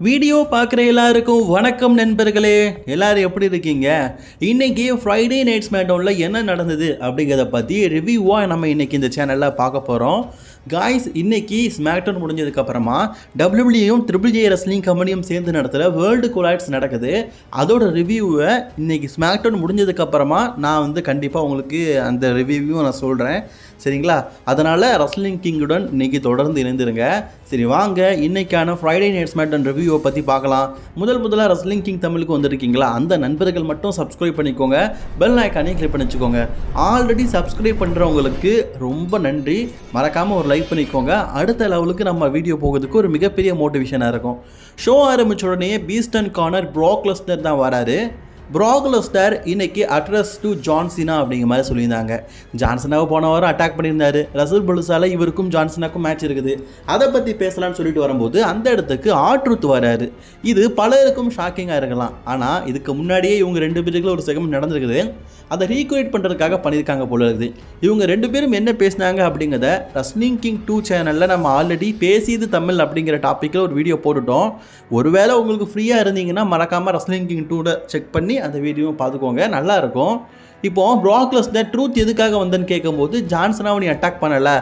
Video பார்க்குற எல்லாருக்கும் வணக்கம் நண்பர்களே. எல்லாரும் எப்படி இருக்கீங்க? இன்றைக்கி ஃப்ரைடே நைட்ஸ் ஸ்மேட்டோனில் என்ன நடந்தது அப்படிங்கிறத பற்றி ரிவ்யூவாக நம்ம இன்றைக்கி இந்த சேனலில் பார்க்க போகிறோம் காய்ஸ் இன்னைக்கு ஸ்மாக்டவுன் முடிஞ்சதுக்கப்புறமா டபிள்யூபிள்யூயும் ட்ரிபிள் ஜே ரெஸ்லிங் கம்பெனியும் சேர்ந்து நடத்துகிற வேர்ல்டு கொலாய்ட்ஸ் நடக்குது. அதோட ரிவ்யூவை இன்றைக்கி ஸ்மாக்டவுன் முடிஞ்சதுக்கப்புறமா நான் வந்து கண்டிப்பாக உங்களுக்கு அந்த ரிவ்யூவையும் நான் சொல்கிறேன் சரிங்களா? அதனால் ரஸ்லிங் கிங்குடன் இன்னைக்கு தொடர்ந்து இணைந்திருங்க. சரி வாங்க. இன்னைக்கான ஃப்ரைடே நைட்ஸ் மேட்டன் ரிவ்யூவை பற்றி பார்க்கலாம். முதல் முதலாக ரஸ்லிங் கிங் தமிழுக்கு வந்திருக்கீங்களா? அந்த நண்பர்கள் மட்டும் சப்ஸ்கிரைப் பண்ணிக்கோங்க. பெல் ஐக்கானே கிளிக் பண்ணி வச்சுக்கோங்க ஆல்ரெடி சப்ஸ்கிரைப் பண்ணுறவங்களுக்கு ரொம்ப நன்றி. மறக்காமல் ஒரு லைக் பண்ணிக்கோங்க. அடுத்த லெவலுக்கு நம்ம வீடியோ போகிறதுக்கு ஒரு மிகப்பெரிய மோட்டிவேஷனாக இருக்கும். ஷோ ஆரம்பித்த உடனே பீஸ்டன் கார்னர் ப்ராக்லஸ்னர் தான் வராரு. ப்ராக்லஸ்டர் இன்னைக்கு அட்ரஸ் டு ஜான்சினா அப்படிங்கிற மாதிரி சொல்லியிருந்தாங்க. ஜான்சனாவை போன வாரம் அட்டாக் பண்ணியிருந்தாரு. ரசூல் பலுசால இவருக்கும் ஜான்சனாக்கும் மேட்ச் இருக்குது. அதை பற்றி பேசலாம்னு சொல்லிட்டு வரும்போது அந்த இடத்துக்கு ஆட்ருத் வராரு. இது பலருக்கும் ஷாக்கிங்காக இருக்கலாம். ஆனால் இதுக்கு முன்னாடியே இவங்க ரெண்டு பேருக்குள்ள ஒரு செகமெண்ட் நடந்திருக்குது. அதை ரீக்ரியேட் பண்ணுறதுக்காக பண்ணியிருக்காங்க போல இருக்குது. இவங்க ரெண்டு பேரும் என்ன பேசினாங்க அப்படிங்கிறத ரஸ்னிங் கிங் டூ சேனலில் நம்ம ஆல்ரெடி பேசியது தமிழ் அப்படிங்கிற டாப்பிக்கில் ஒரு வீடியோ போட்டுட்டோம். ஒருவேளை உங்களுக்கு ஃப்ரீயாக இருந்தீங்கன்னா மறக்காமல் ரஸ்னிங் கிங் டூவில் செக் பண்ணி அந்த வீடியோவை பார்த்துக்கோங்க. நல்லாயிருக்கும். இப்போது இப்போ ப்ராக்லஸ் த ட்ரூத் எதுக்காக வந்தேன்னு கேட்கும்போது ஜான்சன் அவனை அட்டாக் பண்ணலை.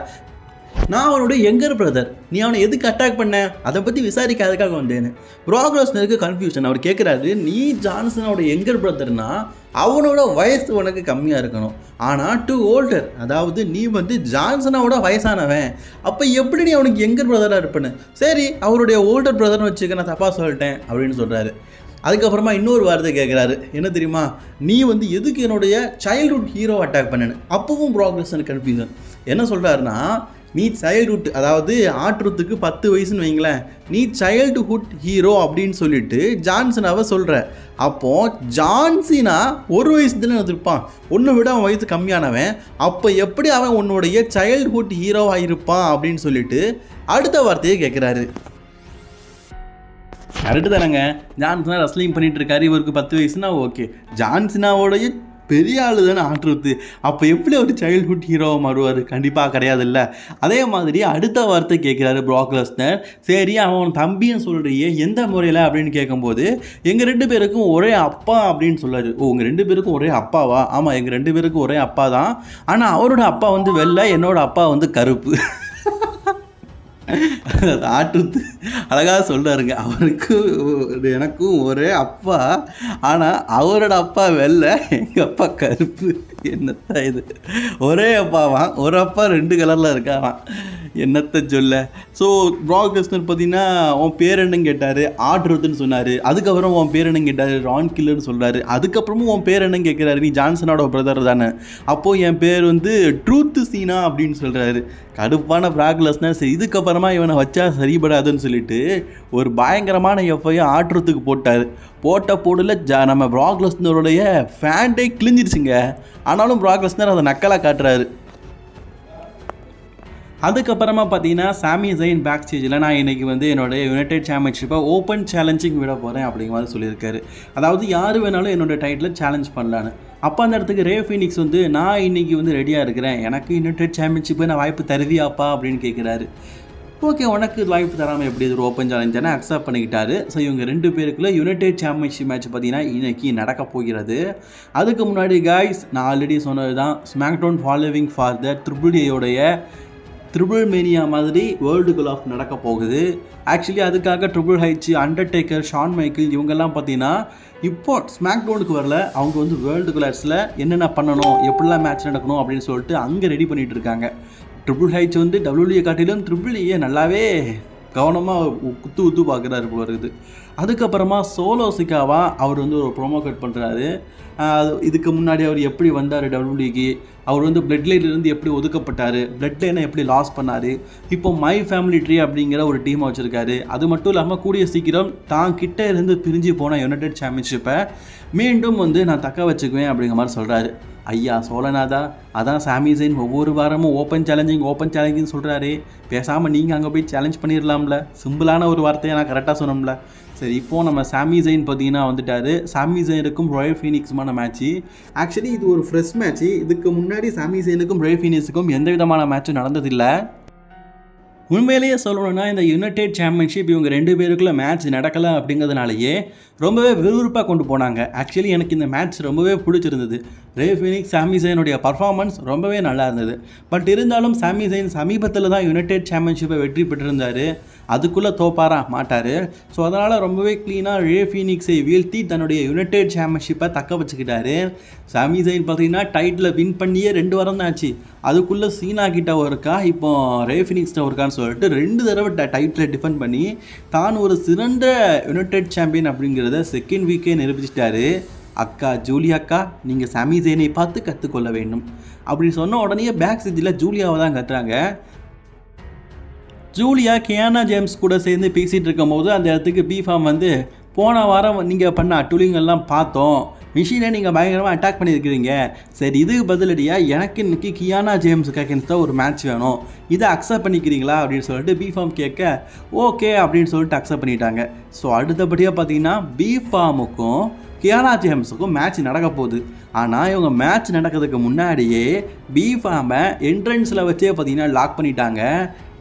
நான் அவனுடைய எங்கர் பிரதர் நீ அவனை எதுக்கு அட்டாக் பண்ண? அதை பற்றி விசாரிக்க அதுக்காக வந்தேன்னு. ப்ராக்ரஸ்னருக்கு கன்ஃபியூஷன் அவர் கேட்குறாரு நீ ஜான்சனோட எங்கர் பிரதர்னா அவனோட வயசு உனக்கு கம்மியாக இருக்கணும். ஆனால் டூ ஓல்டர் அதாவது நீ வந்து ஜான்சனோட வயசானவன். அப்போ எப்படி நீ அவனுக்கு எங்கர் பிரதராக இருப்பேன்னு? சரி அவருடைய ஓல்டர் பிரதர்னு வச்சுக்க நான் தப்பாக சொல்லிட்டேன் அப்படின்னு சொல்கிறாரு அதுக்கப்புறமா இன்னொரு வார்த்தை கேட்குறாரு என்ன தெரியுமா? நீ வந்து எதுக்கு என்னுடைய சைல்ட்ஹுட் ஹீரோ அட்டாக் பண்ணனு அப்பவும் ப்ராக்ரஸ் கன்ஃபியூசன் என்ன சொல்கிறாருன்னா நீ சைல்ட்ஹுட் அதாவது ஆற்றுறதுக்கு பத்து வயசுன்னு வைங்களேன். நீ சைல்டுஹுட் ஹீரோ அப்படின்னு சொல்லிட்டு ஜான்சனாவை சொல்கிற அப்போ ஜான்சினா ஒரு வயசு தானே வந்திருப்பான் ஒன்று விட அவன் வயசு கம்மியானவன். அப்போ எப்படி அவன் உன்னுடைய சைல்ட்ஹுட் ஹீரோவாக இருப்பான் அப்படின்னு சொல்லிட்டு அடுத்த வார்த்தையை கேட்குறாரு கரெக்டு தானேங்க. ஜான்சனா ரஸ்லிங் பண்ணிட்டு இருக்காரு இவருக்கு பத்து வயசுனா ஓகே ஜான்சனாவோடைய பெரிய ஆளு தானே ஆற்றுறது அப்போ எப்படி ஒரு சைல்ட்ஹுட் ஹீரோவை மாறுவார்? கண்டிப்பாக கிடையாது இல்லை அதே மாதிரி அடுத்த வார்த்தை கேட்குறாரு ப்ராக்லஸ்னர் சரி அவன் தம்பின்னு சொல்கிறியே எந்த முறையில் அப்படின்னு கேட்கும்போது எங்கள் ரெண்டு பேருக்கும் ஒரே அப்பா அப்படின்னு சொல்லாரு. ஓ உங்கள் ரெண்டு பேருக்கும் ஒரே அப்பாவா? ஆமாம் எங்கள் ரெண்டு பேருக்கும் ஒரே அப்பா தான். ஆனால் அவரோட அப்பா வந்து வெள்ளை என்னோட அப்பா வந்து கருப்பு. ஆட்டுத்து அழகாக சொல்கிறாருங்க அவருக்கு எனக்கும் ஒரே அப்பா. ஆனால் அவரோட அப்பா வெள்ளை எங்கள் அப்பா கருப்பு. என்னத்தான் இது? ஒரே அப்பாவான் ஒரு அப்பா ரெண்டு கலரில் இருக்காராம். என்னத்தை சொல்ல? ஸோ ப்ராகஸ்னர் பார்த்தீங்கன்னா உன் பேர் என்னன்னு கேட்டார் ஆட்ருத்துன்னு சொன்னார். அதுக்கப்புறம் உன் பேர் என்னன்னு கேட்டார் ரான் கில்லர்னு சொல்கிறாரு அதுக்கப்புறமும் உன் பேர் என்னன்னு கேட்குறாரு நீ ஜான்சனோட பிரதர் தானே. அப்போது என் பேர் வந்து ட்ரூத் சீனா அப்படின்னு சொல்கிறாரு கடுப்பான ப்ராக்லஸ்னர் சரி இதுக்கப்புறமா இவனை வச்சா சரிபடாதுன்னு சொல்லிட்டு ஒரு பயங்கரமான எஃப்ஐயை ஆட்டுறதுக்கு போட்டார். போட்ட போடல ஜா நம்ம ப்ராக்லஸ்னருடைய ஃபேண்டே கிழிஞ்சிருச்சுங்க. ஆனாலும் ப்ராக்லஸ்னர் அதை நக்கலாக காட்டுறாரு. அதுக்கப்புறமா பார்த்தீங்கன்னா சாமி ஜெயின் பேக் ஸ்டேஜில் நான் இன்றைக்கி வந்து என்னோட யுனைடெட் சாம்பியன்ஷிப்பை ஓப்பன் சேலஞ்சிங் விட போகிறேன் அப்படிங்கிற மாதிரி சொல்லியிருக்காரு. அதாவது யார் வேணாலும் என்னோட டைட்டில் சேலஞ்ச் பண்ணலான்னு. அப்போ அந்த இடத்துக்கு ரே ஃபீனிக்ஸ் வந்து நான் இன்றைக்கி வந்து ரெடியாக இருக்கிறேன். எனக்கு யுனைடெட் சாம்பியன்ஷிப்பை நான் வாய்ப்பு தருவியாப்பா? அப்படின்னு கேட்குறாரு ஓகே உனக்கு வாய்ப்பு தராமல் எப்படி இது ஒரு ஓப்பன் சேலஞ்ச் தானே அக்செப்ட் பண்ணிக்கிட்டாரு. ஸோ இவங்க ரெண்டு பேருக்குள்ள யுனைடெட் சாம்பியன்ஷிப் மேட்ச் பார்த்தீங்கன்னா இன்றைக்கி நடக்க போகிறது. அதுக்கு முன்னாடி காய்ஸ் நான் ஆல்ரெடி சொன்னது தான் SmackDown following for the triple ஏயோடைய triple mania மாதிரி வேர்ல்டு கல் நடக்க போகுது. ஆக்சுவலி அதுக்காக triple H Undertaker Shawn Michael இவங்கெல்லாம் பார்த்தீங்கன்னா இப்போ ஸ்மாக் டவுனுக்கு வரல. அவங்க வந்து வேர்ல்டு கலர்ஸில் என்னென்ன பண்ணணும் எப்படிலாம் மேட்ச் நடக்கணும் அப்படின்னு சொல்லிட்டு அங்கே ரெடி பண்ணிகிட்டு இருக்காங்க. ட்ரிபிள் ஹைச் வந்து டபிள்யூஏ காட்டிலும் ட்ரிபிள் ஏ நல்லாவே கவனமாக குத்து குத்து பார்க்குறாரு போல இருக்குது. அதுக்கப்புறமா சோலோ சிக்காவா அவர் வந்து ஒரு ப்ரோமோ கட் பண்ணுறாரு இதுக்கு முன்னாடி அவர் எப்படி வந்தார் டபிள்யூடிக்கு அவர் வந்து பிளட் லைன்லேருந்து எப்படி ஒதுக்கப்பட்டார்? பிளட் லைனை எப்படி லாஸ் பண்ணார்? இப்போ மை ஃபேமிலி ட்ரீ அப்படிங்கிற ஒரு டீமை வச்சுருக்காரு. அது மட்டும் இல்லாமல் கூடிய சீக்கிரம் தான் கிட்டே இருந்து பிரிஞ்சு போன யுனைடெட் சாம்பியன்ஷிப்பை மீண்டும் வந்து நான் தக்க வச்சுக்குவேன் அப்படிங்கிற மாதிரி சொல்கிறாரு ஐயா சோழநாதா அதான் சாமி ஜெயின் ஒவ்வொரு வாரமும் ஓப்பன் சேலஞ்சிங் ஓப்பன் சேலஞ்சிங் சொல்கிறாரு பேசாமல் நீங்கள் அங்கே போய் சேலஞ்ச் பண்ணிடலாம்ல சிம்பிளான ஒரு வார்த்தையை நான் கரெக்டாக சொன்னோம்ல சரி இப்போது நம்ம சாமி ஜெயின் பார்த்தீங்கன்னா வந்துட்டாரு. சாமி ஜெயினுக்கும் ராயல் ஃபீனிக்ஸுமான மேட்ச்சு ஆக்சுவலி இது ஒரு ஃப்ரெஷ் மேட்ச்சு இதுக்கு முன்னாடி சாமி ஜெயினுக்கும் ராயல் ஃபீனிக்ஸுக்கும் எந்த விதமான மேட்சும் நடந்ததில்லை. உண்மையிலேயே சொல்லணும்னா இந்த யுனைடெட் சாம்பியன்ஷிப் இவங்க ரெண்டு பேருக்குள்ள மேட்ச் நடக்கலை அப்படிங்கிறதுனாலயே ரொம்பவே விறுவிறுப்பாக கொண்டு போனாங்க. ஆக்சுவலி எனக்கு இந்த மேட்ச் ரொம்பவே பிடிச்சிருந்தது. ரே ஃபினிக்ஸ் சாமி சைனுடைய பர்ஃபார்மன்ஸ் ரொம்பவே நல்லா இருந்தது. பட் இருந்தாலும் சாமி சைன் சமீபத்தில் தான் யுனைடெட் சாம்பியன்ஷிப்பை வெற்றி பெற்றிருந்தார். அதுக்குள்ளே தோப்பாரா? மாட்டார். ஸோ அதனால் ரொம்பவே க்ளீனாக ரே ஃபீனிக்ஸை வீழ்த்தி தன்னுடைய யுனைடெட் சாம்பியன்ஷிப்பை தக்க வச்சுக்கிட்டாரு. சாமி சைன் பார்த்தீங்கன்னா டைட்டில் வின் பண்ணியே ரெண்டு வாரம் தான் ஆச்சு. அதுக்குள்ளே சீனா கிட்ட ஒருக்கா இப்போ ரே ஃபினிக்ஸ்ட ஒருக்கான்னு சொல்லிட்டு ரெண்டு தடவை டைட்டில் டிஃபெண்ட் பண்ணி தான் ஒரு சிறந்த யுனைடெட் சாம்பியன் அப்படிங்கிறத செகண்ட் வீக்கே நிரூபிச்சிட்டாரு. அக்கா ஜூலி அக்கா நீங்கள் சாமி ஜெயினை பார்த்து கற்றுக்கொள்ள வேண்டும். அப்படி சொன்ன உடனே பேக் ஸ்டேஜில் ஜூலியாவை தான் கட்டுறாங்க ஜூலியா கியானா ஜேம்ஸ் கூட சேர்ந்து பேசிகிட்டு இருக்கும்போது அந்த இடத்துக்கு பிஃபார்ம் வந்து போன வாரம் நீங்கள் பண்ண அட்டுலிங்கெல்லாம் பார்த்தோம். மிஷினை நீங்கள் பயங்கரமாக அட்டாக் பண்ணியிருக்கிறீங்க. சரி இதுக்கு பதிலடியாக எனக்கு இன்னைக்கு கியானா ஜேம்ஸுக்கு அகேன்ஸ்ட் ஒரு மேட்ச் வேணும். இதை அக்செப்ட் பண்ணிக்கிறீங்களா? அப்படின்னு சொல்லிட்டு பிஃபார்ம் கேட்க ஓகே அப்படின்னு சொல்லிட்டு அக்செப்ட் பண்ணிட்டாங்க. ஸோ அடுத்தபடியாக பார்த்தீங்கன்னா பிஃபார்முக்கும் கியானா ஜேம்ஸுக்கும் மேட்ச் நடக்க போகுது. ஆனால் இவங்க மேட்ச் நடக்கிறதுக்கு முன்னாடியே பிஃபார்மை என்ட்ரன்ஸில் வச்சே பார்த்தீங்கன்னா லாக் பண்ணிட்டாங்க.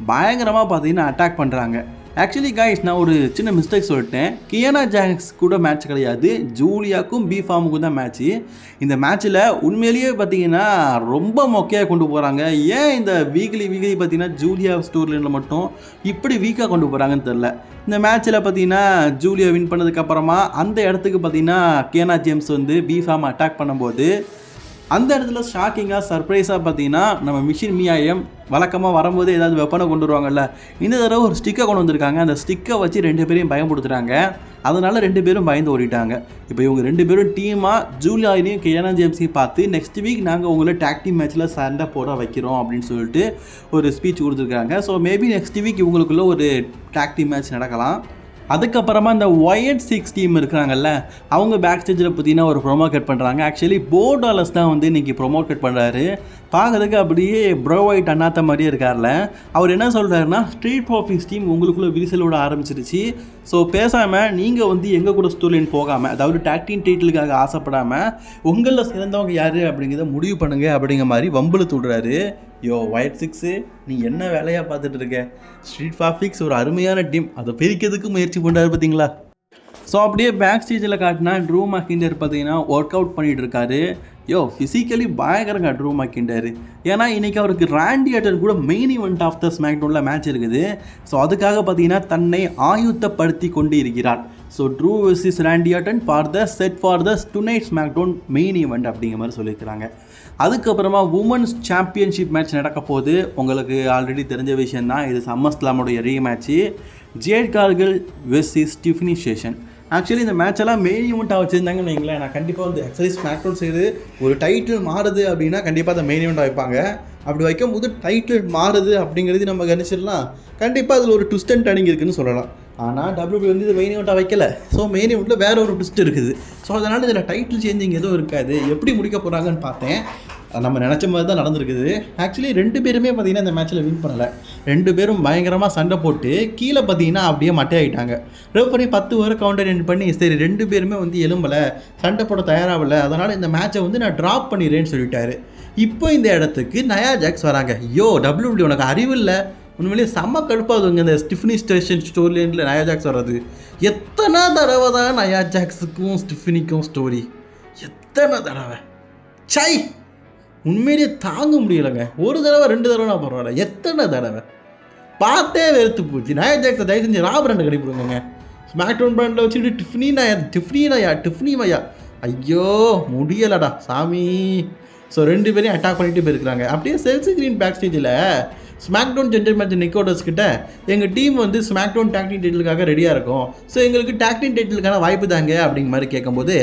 பயங்கரமாக பார்த்தீங்கன்னா அட்டாக் பண்ணுறாங்க ஆக்சுவலி காய்ஸ் நான் ஒரு சின்ன மிஸ்டேக் சொல்லிட்டேன். கியானா ஜாக்ஸ் கூட மேட்ச் கிடையாது. ஜூலியாக்கும் பி ஃபார்முக்கும் தான் மேட்ச்சு இந்த மேட்ச்சில் உண்மையிலேயே பார்த்தீங்கன்னா ரொம்ப மொக்கையாக கொண்டு போகிறாங்க ஏன் இந்த வீக்லி வீக்லி பார்த்தீங்கன்னா ஜூலியா ஸ்டோரியில் மட்டும் இப்படி வீக்காக கொண்டு போகிறாங்கன்னு தெரில இந்த மேட்ச்சில் பார்த்தீங்கன்னா ஜூலியா வின் பண்ணதுக்கப்புறமா அந்த இடத்துக்கு பார்த்தீங்கன்னா கியானா ஜேம்ஸ் வந்து பி ஃபார்ம் அட்டாக் பண்ணும்போது அந்த இடத்துல ஷாக்கிங்காக சர்ப்ரைஸாக பார்த்தீங்கன்னா நம்ம மிஷின் மியாயம் வழக்கமாக வரும்போது ஏதாவது வெப்பனை கொண்டு வருவாங்கல்ல இந்த தடவை ஒரு ஸ்டிக்கை கொண்டு வந்திருக்காங்க. அந்த ஸ்டிக்கை வச்சு ரெண்டு பேரையும் பயன்படுத்துகிறாங்க அதனால் ரெண்டு பேரும் பயந்து ஓடிட்டாங்க. இப்போ இவங்க ரெண்டு பேரும் டீமாக ஜூலியாயினையும் கேனா ஜேம்ஸையும் பார்த்து நெக்ஸ்ட் வீக் நாங்கள் உங்களை டாக் மேட்ச்சில் சண்டை போட வைக்கிறோம் அப்படின்னு சொல்லிட்டு ஒரு ஸ்பீச் கொடுத்துருக்காங்க. ஸோ மேபி நெக்ஸ்ட் வீக் இவங்களுக்குள்ள ஒரு டாக் மேட்ச் நடக்கலாம். அதுக்கப்புறமா இந்த ஒயட் சிக்ஸ் டீம் இருக்கிறாங்கல்ல அவங்க பேக் ஸ்டேஜில் பார்த்தீங்கன்னா ஒரு ப்ரொமோ கட் பண்ணுறாங்க ஆக்சுவலி போர்டாலஸ் தான் வந்து இன்றைக்கி ப்ரொமோ கட் பண்ணுறாரு பார்க்கறதுக்கு அப்படியே ப்ரோ ஒயிட் அண்ணாத்த மாதிரியே இருக்கார்ல. அவர் என்ன சொல்கிறாருன்னா ஸ்ட்ரீட் ப்ராஃபிஸ் டீம் உங்களுக்குள்ளே விரிசல் விட ஆரம்பிச்சிருச்சு. ஸோ பேசாமல் நீங்கள் வந்து எங்கள் கூட ஸ்டோரின் போகாமல் அதாவது டாக்டின் டைட்டிலுக்காக ஆசைப்படாமல் உங்களில் சிறந்தவங்க யார் அப்படிங்கிறத முடிவு பண்ணுங்க அப்படிங்கிற மாதிரி வம்புல விடுறாரு யோ ஒயிட் சிக்ஸு நீ என்ன வேலையாக பார்த்துட்டு இருக்க? ஸ்ட்ரீட் ஃபாஃபிக்ஸ் ஒரு அருமையான டீம் அதை பிரிக்கிறதுக்கு முயற்சி பண்ணுறாரு பார்த்தீங்களா? ஸோ அப்படியே பேக் ஸ்டேஜில் காட்டினா ட்ரூ மாக்கிண்டர் பார்த்தீங்கன்னா ஒர்க் அவுட் பண்ணிட்டு இருக்காரு. யோ ஃபிசிக்கலி பயங்கரங்க ட்ரூ மாக்கிண்டர் ஏன்னா இன்றைக்கி அவருக்கு ராண்டி அட்டன் கூட மெயின் இவெண்ட் ஆஃப் த ஸ்மாக்டவுனில் மேட்ச் இருக்குது. ஸோ அதுக்காக பார்த்தீங்கன்னா தன்னை ஆயுத்தப்படுத்தி கொண்டு இருக்கிறார். So Drew versus Randy Orton for the set for the tonight SmackDown main event அப்படிங்கிற மாதிரி சொல்லியிருக்கிறாங்க. அதுக்கப்புறமா உமன்ஸ் சாம்பியன்ஷிப் மேட்ச் நடக்க போது உங்களுக்கு ஆல்ரெடி தெரிஞ்ச விஷயம் தான் இது சம்மஸ்லாமுடைய rematch Jade Cargill versus Tiffany Stratton actually இந்த மேட்ச் எல்லாம் மெயின் ஈவெண்ட்டாக வச்சுருந்தாங்கன்னு வைங்களேன். நான் கண்டிப்பாக வந்து எக்ஸசைஸ் ஸ்மாக்டவுன் செய்து ஒரு டைட்டில் மாறுது அப்படின்னா கண்டிப்பாக அதை மெயின் ஈவெண்ட்டாக வைப்பாங்க. அப்படி வைக்கும் போது டைட்டில் மாறுது அப்படிங்கிறது நம்ம கணிச்சிடலாம். கண்டிப்பாக அதில் ஒரு ட்விஸ்ட் அண்ட் டர்னிங் இருக்குன்னு சொல்லலாம். ஆனால் டபிள்யூபி வந்து இது மெயின் ஈவெண்ட்டாக வைக்கல. ஸோ மெயின் ஈவெண்ட்டில் வேற ஒரு ட்விஸ்ட் இருக்குது. ஸோ அதனால் இதில் டைட்டில் சேஞ்சிங் எதுவும் இருக்காது. எப்படி முடிக்க போகிறாங்கன்னு பார்த்தேன். நம்ம நினச்ச மாதிரி தான் நடந்திருக்குது. ஆக்சுவலி ரெண்டு பேருமே பார்த்தீங்கன்னா இந்த மேட்ச்சில் வின் பண்ணலை. ரெண்டு பேரும் பயங்கரமாக சண்டை போட்டு கீழே பார்த்தீங்கன்னா அப்படியே மட்டையாயிட்டாங்க. ரெஃபரி பத்து வரை கவுண்டர் என் பண்ணி சரி ரெண்டு பேருமே வந்து எலும்பலை சண்டை போட தயாராகல அதனால் இந்த மேட்ச்சை வந்து நான் ட்ராப் பண்ணிடுறேன்னு சொல்லிட்டாரு. இப்போ இந்த இடத்துக்கு நயா ஜாக்ஸ் வராங்க. ஐயோ டபிள்யூபிள்யூ உனக்கு அறிவு இல்லை. உண்மையிலேயே செம்ம கடுப்பாதுங்க இந்த ஸ்டிஃபினி ஸ்டேஷன் ஸ்டோரிலேண்டில் நயா ஜாக்ஸ் வர்றது. எத்தனை தடவை தான் நயா ஜாக்ஸுக்கும் ஸ்டிஃபினிக்கும் ஸ்டோரி எத்தனை தடவை? சை! உண்மையிலேயே தாங்க முடியலைங்க. ஒரு தடவை ரெண்டு தடவை பரவாயில்ல எத்தனை தடவை? பார்த்தே வெறுத்து போச்சு. நயா ஜாக்ஸை தயவு செஞ்சு ரா பிராண்டை கடிப்பிடுங்க ஸ்மாக் டவுன் பிராண்டில் வச்சுட்டு டிஃப்னி நாயா டிஃப்னி நாயா டிஃப்னி மையா ஐயோ முடியலடா சாமி. ஸோ ரெண்டு பேரையும் அட்டாக் பண்ணிட்டு போயிருக்கிறாங்க. அப்படியே செல்சி கிரீன் பேக் ஸ்டேஜில் SmackDown down match Nick Aldis கிட்ட எங்கள் டீம் வந்து ஸ்மாக்டவுன் டேக்டிங் டைட்டிலுக்காக ரெடியாக இருக்கும். ஸோ எங்களுக்கு டாக்டின் டைட்டிலுக்கான வாய்ப்பு தாங்க அப்படிங்கிற மாதிரி கேட்கும்போது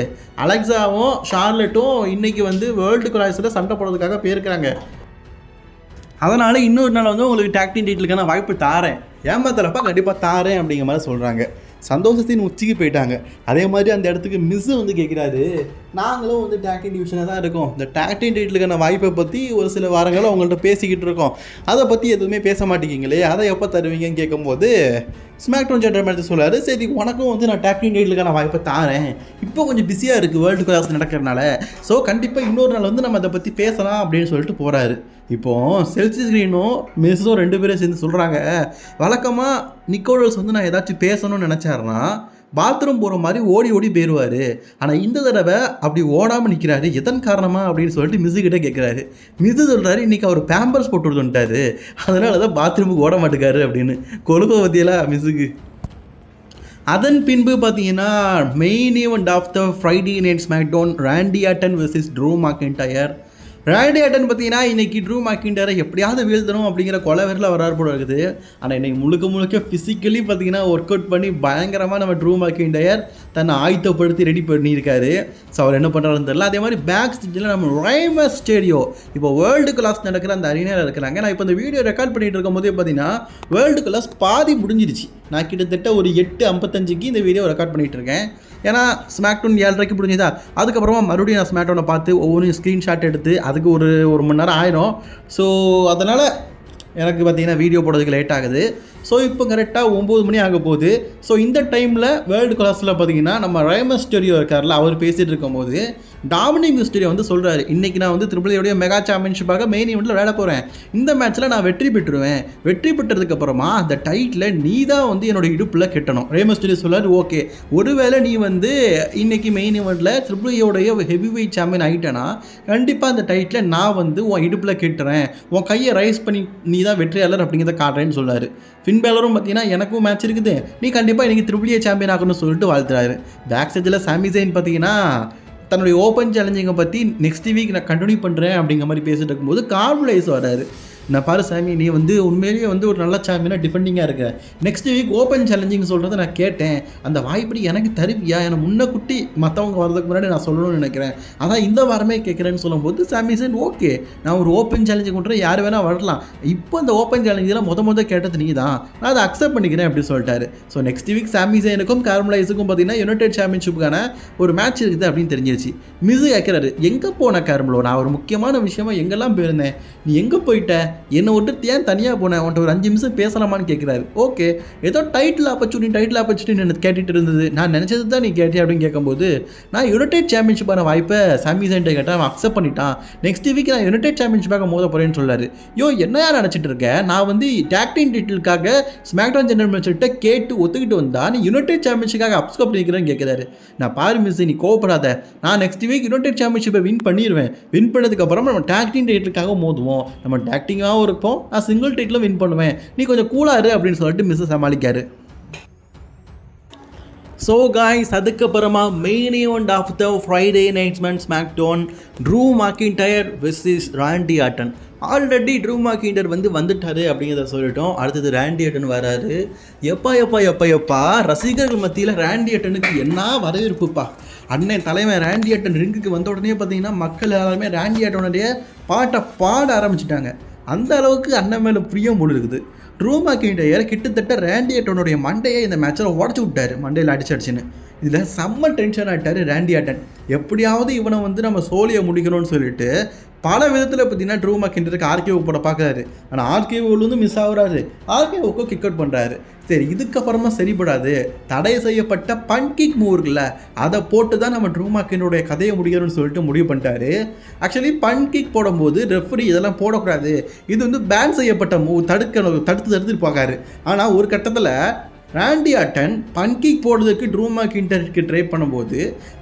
அலெக்சாவும் ஷார்லெட்டும் இன்றைக்கி வந்து வேர்ல்டு கிராஸில் சண்டை போடுறதுக்காக போயிருக்கிறாங்க. அதனால் இன்னொரு நாள் வந்து உங்களுக்கு டாக்டிங் டைட்டிலுக்கான வாய்ப்பு தாரேன் ஏமாத்துறப்பா கண்டிப்பாக தாரேன் அப்படிங்கிற மாதிரி சொல்கிறாங்க சந்தோஷத்தின் உச்சிக்கு போயிட்டாங்க. அதே மாதிரி அந்த இடத்துக்கு மிஸ்ஸு வந்து கேட்குறாரு நாங்களும் வந்து டேக்டிங் டிவிஷனில் தான் இருக்கோம். இந்த டேக்டிங் டைட்டிலுக்கான வாய்ப்பை பற்றி ஒரு சில வாரங்களும் அவங்கள்ட்ட பேசிக்கிட்டு இருக்கோம். அதை பற்றி எதுவுமே பேச மாட்டேங்கிங்களே அதை எப்போ தருவீங்கன்னு கேட்கும்போது ஸ்மாக்டோன் ஜென்ரல் ஜென்டர் மேட்ச் சொல்லாரு சரி உனக்கும் வந்து நான் டேக்டிங் டைட்டிலுக்கான வாய்ப்பை தாரேன். இப்போ கொஞ்சம் பிஸியாக இருக்குது வேர்ல்டு கிளாஸ் நடக்கிறனால ஸோ கண்டிப்பாக இன்னொரு நாள் வந்து நம்ம அதை பற்றி பேசலாம் அப்படின்னு சொல்லிட்டு போகிறாரு இப்போது செல்சி ஸ்க்ரீனும் மெஸ்ஸும் ரெண்டு பேரும் சேர்ந்து சொல்கிறாங்க வழக்கமாக நிக்கோடல்ஸ் வந்து நான் ஏதாச்சும் பேசணும்னு நினச்சாருன்னா பாத்ரூம் போகிற மாதிரி ஓடி ஓடி போயிடுவார் ஆனால் இந்த தடவை அப்படி ஓடாமல் நிற்கிறாரு எதன் காரணமாக அப்படின்னு சொல்லிட்டு மிஸ்ஸுக்கிட்ட கேட்குறாரு மிஸ்ஸு சொல்கிறாரு இன்றைக்கி அவர் பேம்பர்ஸ் போட்டு வந்துட்டாரு அதனால தான் பாத்ரூமுக்கு ஓட மாட்டேக்காரு அப்படின்னு. கொழுப்ப பற்றியெல்லாம் மிஸ்ஸுக்கு. அதன் பின்பு பார்த்தீங்கன்னா main event of the Friday night SmackDown Randy Orton versus Drew McIntyre ராய்டே Orton பார்த்தீங்கன்னா இன்றைக்கி ட்ரூ மாக்கின்டரை எப்படியாவது வீழ்த்தணும் அப்படிங்கிற கொலை வெறில் வராரு போல இருக்குது. ஆனால் இன்றைக்கி முழுக்க முழுக்க ஃபிசிக்கலி பார்த்தீங்கன்னா ஒர்க் அவுட் பண்ணி பயங்கரமாக நம்ம ட்ரூ மாக்கின்டயர் தன்னை ஆயத்தப்படுத்தி ரெடி பண்ணியிருக்காரு. ஸோ அவர் என்ன பண்ணுறாருன்னு தெரியல. அதே மாதிரி பேக் ஸ்டேஜில் நம்ம ரைமஸ் ஸ்டேடியோ இப்போ வேர்ல்டு கிளாஸ் நடக்கிற அந்த அரிணையில் இருக்கிறாங்க. நான் இப்போ இந்த வீடியோ ரெக்கார்ட் பண்ணிகிட்டு இருக்கும் போதே பார்த்தீங்கன்னா வேர்ல்டு கிளாஸ் பாதி முடிஞ்சிருச்சு. நான் கிட்டத்தட்ட ஒரு எட்டு ஐம்பத்தஞ்சுக்கு இந்த வீடியோ ரெக்கார்ட் பண்ணிகிட்டு இருக்கேன். ஏன்னா ஸ்மாக் டவுன் ஏழரைக்கு முடிஞ்சதா? அதுக்கப்புறமா மறுபடியும் நான் ஸ்மாக் டவுனை பார்த்து ஒவ்வொன்றும் ஸ்க்ரீன்ஷாட் எடுத்து அதுக்கு ஒரு ஒரு மணி நேரம் ஆயிரும். ஸோ அதனால் எனக்கு பார்த்திங்கன்னா வீடியோ போடுறதுக்கு லேட் ஆகுது. ஸோ இப்போ கரெக்டாக ஒம்பது மணி ஆக போகுது. ஸோ இந்த டைமில் வேர்ல்டு கிளாஸில் பார்த்தீங்கன்னா நம்ம ரயமஸ் ஸ்டுடியோ இருக்கார்ல அவர் பேசிகிட்டு இருக்கும்போது டாமினிக் ஸ்டுடியோ வந்து சொல்கிறாரு இன்றைக்கி நான் வந்து திருப்பதியோடைய மெகா சாம்பியன்ஷிப்பாக மெயின் ஈவெண்ட்டில் விளையாட போகிறேன் இந்த மேட்ச்சில் நான் வெற்றி பெற்றுருவேன். வெற்றி பெற்றதுக்கப்புறமா அந்த டைட்டில் நீ தான் வந்து என்னோட இடுப்பில் கெட்டணும். ரேமஸ் ஸ்டுடியோ சொல்கிறார் ஓகே ஒருவேளை நீ வந்து இன்றைக்கி மெயின் ஈவெண்ட்டில் த்ரிபிளியோடைய ஹெவி வெயிட் சாம்பியன் ஆகிட்டேன்னா கண்டிப்பாக அந்த டைட்டில் நான் வந்து உன் இடுப்பில் கெட்டுறேன். உன் கையை ரைஸ் பண்ணி நீ தான் வெற்றியாளர் அப்படிங்கிறத காட்டுறேன்னு சொல்கிறார் ஃபின் பேலரும் பார்த்தீங்கன்னா எனக்கும் மேட்ச் இருக்குது. நீ கண்டிப்பாக இன்னைக்கு த்ரிபிளியை சாம்பியன் ஆகணும்னு சொல்லிட்டு வாழ்த்துறாரு. பேக் ஸ்டேஜில் சாமி பார்த்தீங்கன்னா தன்னுடைய ஓப்பன் சேலஞ்சிங்கை பற்றி நெக்ஸ்ட் வீக் நான் கண்டினியூ பண்ணுறேன் அப்படிங்கிற மாதிரி பேசிட்டு இருக்கும்போது கார்புலைஸ் வராரு நான் பாரு சாமி நீ வந்து உண்மையிலேயே வந்து ஒரு நல்ல சாமினா டிஃபெண்டிங்காக இருக்க. நெக்ஸ்ட் வீக் ஓப்பன் சேலஞ்சிங் சொல்கிறத நான் கேட்டேன். அந்த வாய்ப்படி எனக்கு தருவியா? என்னை முன்ன குட்டி மற்றவங்க வரதுக்கு முன்னாடி நான் சொல்லணும்னு நினைக்கிறேன். அதான் இந்த வாரமே கேட்குறேன்னு சொல்லும்போது சாமிசன் ஓகே நான் ஒரு ஓப்பன் சேலஞ்சு கொண்டு யார் வேணால் வரலாம். இப்போ அந்த ஓப்பன் சேலஞ்சில் முத முத கேட்டது நீ தான் நான் அதை அக்செப்ட் பண்ணிக்கிறேன் அப்படின்னு சொல்லிட்டாரு. ஸோ நெக்ஸ்ட் வீக் சாமிசனுக்கும் கார்மலைஸுக்கும் பார்த்தீங்கன்னா யுனைடெட் சாம்பியன்ஷிப்புக்கான ஒரு மேட்ச் இருக்குது அப்படின்னு தெரிஞ்சிருச்சு. மிஸ் கேட்குறாரு எங்கே போன கார்மலோ? நான் ஒரு முக்கியமான விஷயமா எங்கெல்லாம் போயிருந்தேன்? நீ எங்கே போயிட்ட? என்னை விட்டு ஏன் தனியாக போனேன் உன்ட்ட ஒரு அஞ்சு நிமிஷம் பேசலாமான்னு கேட்குறாரு ஓகே. ஏதோ டைட்டில் ஆப்பர்ச்சுனிட்டி டைட்டில் ஆப்பர்ச்சுனிட்டி எனக்கு கேட்டுட்டு இருந்தது. நான் நினச்சது தான் நீ கேட்டே அப்படின்னு கேட்கும்போது நான் யுனைடெட் சாம்பியன்ஷிப்பான வாய்ப்பை சாமிசன்ட்டை கேட்டால் அவன் அக்செப்ட் பண்ணிட்டான். நெக்ஸ்ட் வீக் நான் யுனைடெட் சாம்பியன்ஷிப்பாக மோத போகிறேன்னு சொல்லார். யோ என்ன நினச்சிட்டு இருக்கேன் நான் வந்து டேக்டின் டீட்டிலுக்காக ஸ்மாக்டான் ஜெனரல் மேட்ச்கிட்ட கேட்டு ஒத்துக்கிட்டு வந்தா நீ யுனைடெட் சாம்பியன்ஷிப்பாக அப்ஸ்கப் பண்ணிக்கிறேன்னு கேட்குறாரு நான் பாரு மிஸ் நீ கோவப்படாத. நான் நெக்ஸ்ட் வீக் யுனைடெட் சாம்பியன்ஷிப்பை வின் பண்ணிடுவேன் வின் பண்ணதுக்கப்புறம் நம்ம டாக்டின் டைட்டிலுக்காக மோதுவோம். நம்ம டாக்டிங்காகவும் இருக்கும் நான் சிங்கிள் டைட்டிலும் வின் பண்ணுவேன். நீ கொஞ்சம் கூலாரு அப்படின்னு சொல்லிட்டு மிஸ்ஸை சமாளிக்காரு. ஸோ காய்ஸ் அதுக்கப்புறமா main event of the Friday நைட்ஸ்மேன் SmackDown Drew McIntyre versus Randy Orton already Drew McIntyre வந்து வந்துட்டாரு அப்படிங்கிறத சொல்லிட்டோம். அடுத்தது ராண்டி ஆட்டன் வராரு. எப்பா எப்பா எப்பா எப்பா ரசிகர்கள் மத்தியில் ராண்டி ஆட்டனுக்கு என்ன வரவேற்புப்பா? அண்ணன் தலைவன் ராண்டி ஆட்டன் ரிங்குக்கு வந்த உடனே பார்த்தீங்கன்னா மக்கள் எல்லாருமே ராண்டி ஆட்டனுடைய பாட்டை பாட ஆரம்பிச்சிட்டாங்க. அந்த அளவுக்கு அண்ணன் மேலே பிரியம் போல் இருக்குது. ட்ரூ மாக்கிண்டயர் கிட்டத்தட்ட ரேண்டி ஆட்டனுடைய மண்டையை இந்த மேட்ச்சில் உடச்சி விட்டார். மண்டையில் அடிச்சு அடிச்சுன்னு. இதில் செம்ம டென்ஷன் ஆகிட்டார் ரேண்டி ஆட்டன் எப்படியாவது இவனை வந்து நம்ம சோழியை முடிக்கணும்னு சொல்லிட்டு பல விதத்தில் பார்த்தீங்கன்னா ட்ரூ மாக்கிண்டருக்கு ஆர்கேஓ போட பார்க்குறாரு. ஆனால் ஆர்கேஓவில் வந்து மிஸ் ஆகுறாரு. ஆர்கேஓக்கோ கிக் அவுட் பண்ணுறாரு சரி இதுக்கப்புறமா சரிப்படாது தடை செய்யப்பட்ட பன்கிக் மூவ் இருக்குல்ல அதை போட்டு தான் நம்ம ட்ரூமாக்கினுடைய கதையை முடிக்கணும்னு சொல்லிட்டு முடிவு பண்ணிட்டாரு. ஆக்சுவலி பன்கிக் போடும்போது ரெஃபரி இதெல்லாம் போடக்கூடாது. இது வந்து பேன் செய்யப்பட்ட மூவ் தடுக்க தடுத்து தடுத்துட்டு பார்க்காரு ஆனால் ஒரு கட்டத்தில் ராண்டி அட்டன் பன்கிக் போடுறதுக்கு ட்ரூமா கிண்டருக்கு ட்ரை பண்ணும்போது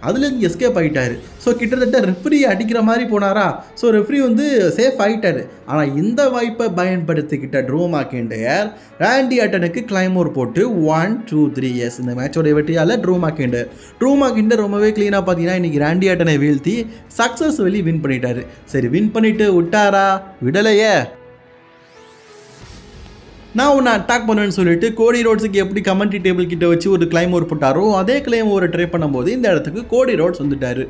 அதுலேருந்து எஸ்கேப் ஆகிட்டார் ஸோ கிட்டத்தட்ட ரெஃப்ரி அடிக்கிற மாதிரி போனாரா? ஸோ ரெஃப்ரி வந்து சேஃப் ஆகிட்டார் ஆனால் இந்த வாய்ப்பை பயன்படுத்திக்கிட்ட ட்ரூமா கிண்டர் ராண்டி அட்டனுக்கு கிளைமோர் போட்டு ஒன் டூ த்ரீ இயர்ஸ் இந்த மேட்சோட வெற்றியால் ட்ரூமா கிண்டர் ட்ரூமா கிண்டர் ரொம்பவே க்ளீனாக பார்த்தீங்கன்னா இன்றைக்கி ராண்டி அட்டனை வீழ்த்தி சக்ஸஸ் வெளி வின் பண்ணிட்டாரு. சரி வின் பண்ணிட்டு விட்டாரா? விடலையே. நான் உன்னை அட்டாக் பண்ணுவேன்னு சொல்லிட்டு கோடி ரோட்ஸுக்கு எப்படி கமெண்ட்ரி டேபிள் கிட்ட வச்சு ஒரு கிளைம் ஒரு போட்டாரோ அதே கிளைம் ஒரு ட்ரை பண்ணும்போது இந்த இடத்துக்கு கோடி ரோட்ஸ் வந்துட்டாரு.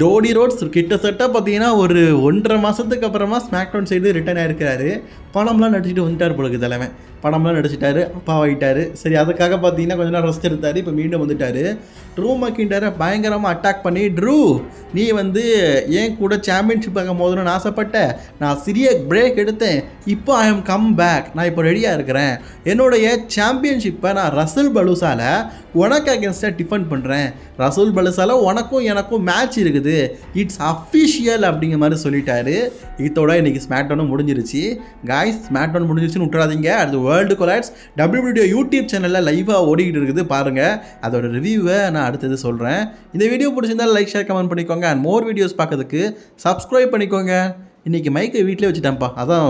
டோடி ரோட்ஸ் கிட்டத்தட்ட பார்த்தீங்கன்னா ஒரு ஒன்றரை மாதத்துக்கு அப்புறமா ஸ்மாக்டவுன் சைடு ரிட்டர்ன் ஆகிருக்கிறாரு படம்லாம் நடிச்சுட்டு வந்துட்டார் பொழுது தலைமை படம்லாம் நடிச்சிட்டாரு அப்பாவாயிட்டாரு. சரி அதுக்காக பார்த்தீங்கன்னா கொஞ்ச நேரம் ரெஸ்ட் எடுத்தார் இப்போ மீண்டும் வந்துட்டார். ட்ரூ மக்கிண்டரை பயங்கரமாக அட்டாக் பண்ணி ட்ரூ நீ வந்து ஏன் கூட சாம்பியன்ஷிப் ஆக மோதணும்னு ஆசைப்பட்ட? நான் சிறிய பிரேக் எடுத்தேன். இப்போ ஐ எம் கம் பேக் நான் இப்போ ரெடியாக இருக்கிறேன். என்னுடைய சாம்பியன்ஷிப்பை நான் ரசல் பலுசால உனக்கு அகேன்ஸ்டாக டிஃபெண்ட் பண்ணுறேன் ரசூல் பலுசால உனக்கும் எனக்கும் மேட்ச் இருக்குது இட்ஸ் அஃபிஷியல் அப்படிங்கிற மாதிரி சொல்லிட்டாரு. இதோட இன்னைக்கு ஸ்மாக்டவுனும் முடிஞ்சிருச்சு. காய்ஸ் ஸ்மாக்டவுன் முடிஞ்சிருச்சுன்னு விட்டுறாதீங்க அடுத்து வேர்ல்டு கொலாட்ஸ் டபிள்யூபிடிஓ யூடியூப் சேனலில் லைவாக ஓடிக்கிட்டு இருக்குது. பாருங்கள் அதோட ரிவ்யூவை நான் அடுத்தது சொல்கிறேன் இந்த வீடியோ பிடிச்சிருந்தா லைக் ஷேர் கமெண்ட் பண்ணிக்கோங்க. அண்ட் மோர் வீடியோஸ் பார்க்கறதுக்கு சப்ஸ்கிரைப் பண்ணிக்கோங்க. இன்றைக்கி மைக்கை வீட்டிலே வச்சுட்டேன்ப்பா. அதான்